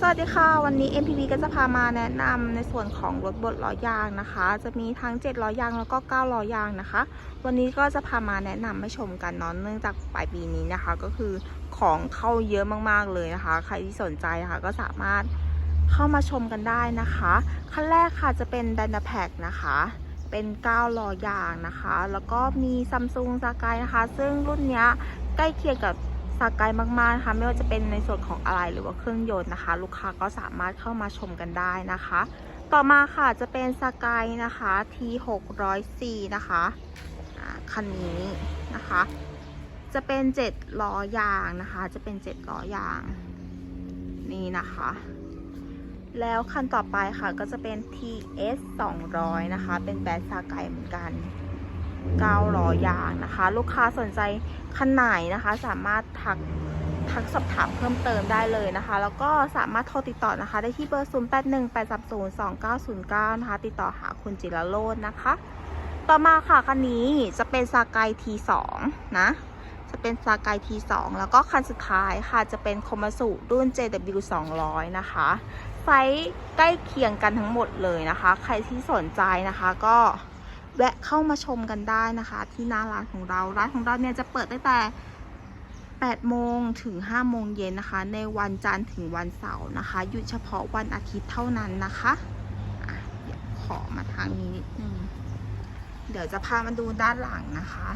สวัสดีค่ะวันนี้ MPV ก็จะพามาแนะนำในส่วนของรถบดล้อยางนะคะ จะมีทั้ง7ล้อยางแล้วก็9ล้อยางนะคะ วันนี้ก็จะพามาแนะนำให้ชมกันเนาะเนื่องจากปลายปีนี้นะคะ ก็คือของเข้าเยอะมากๆเลยนะคะ ใครที่สนใจนะคะก็สามารถเข้ามาชมกันได้นะคะขั้นแรกค่ะจะเป็น d y n a p a c นะคะ เป็น9ล้อยางนะคะ แล้วก็มีซัมซุง a ากายนะคะ ซึ่งรุ่นนี้ใกล้เคียงกับ สากายมากๆนะคะไม่ว่าจะเป็นในส่วนของอะไรหรือว่าเครื่องยนต์นะคะ ลูกค้าก็สามารถเข้ามาชมกันได้นะคะ ต่อมาค่ะจะเป็นสกายนะคะ T 6 0 4นะคะอ่าคันนี้นะคะ จะเป็น7ล้อยางนะคะ จะเป็น7ล้อยางนี่นะคะ แล้วคันต่อไปค่ะก็จะเป็น TS 200นะคะ เป็นแบรนด์สากายเหมือนกัน 9ล้อยางนะคะ ลูกค้าสนใจคันไหนนะคะ สามารถทักทักสอบถามเพิ่มเติมได้เลยนะคะ แล้วก็สามารถโทรติดต่อนะคะ ได้ที่เบอร์0 8 1 8 3 0 2 9 0 9นะคะ ติดต่อหาคุณจิรโรจน์นะคะ ต่อมาค่ะคันนี้จะเป็นซากาย T2 นะ จะเป็นซากาย T2 แล้วก็คันสุดท้ายค่ะจะเป็นโคมาสุรุ่น JW 200นะคะไซส์ใกล้เคียงกันทั้งหมดเลยนะคะ ใครที่สนใจนะคะก็ แวะเข้ามาชมกันได้นะคะ ที่หน้าร้านของเราร้านของเราเนี่ยจะเปิดตั้งแต่8โมงถึง5โมงเย็นนะคะ ในวันจันทร์ถึงวันเสาร์นะคะหยุดเฉพาะวันอาทิตย์เท่านั้นนะคะะเดี๋ยวขอมาทางนี้นิดนึงเดี๋ยวจะพามาดูด้านหลังนะคะ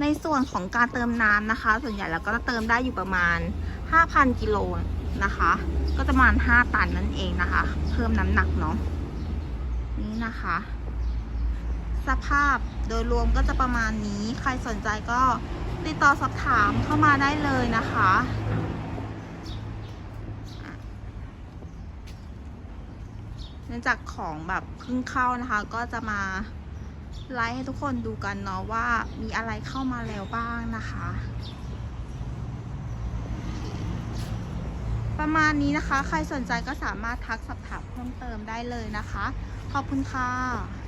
ในส่วนของการเติมน้ำนะคะ ส่วนใหญ่เราก็จะเติมได้อยู่ประมาณ 5,000 กิโลนะคะ ก็จะประมาณ5ตันนั่นเองนะคะ เพิ่มน้ำหนักเนาะนี่นะคะ สภาพโดยรวมก็จะประมาณนี้ใครสนใจก็ติดต่อสอบถามเข้ามาได้เลยนะคะอะเนื่องจากของแบบเพิ่งเข้านะคะ ก็จะมาไลฟ์ให้ทุกคนดูกันเนาะว่ามีอะไรเข้ามาแล้วบ้างนะคะ ประมาณนี้นะคะ ใครสนใจก็สามารถทักสอบถามเพิ่มเติมได้เลยนะคะ ขอบคุณค่ะ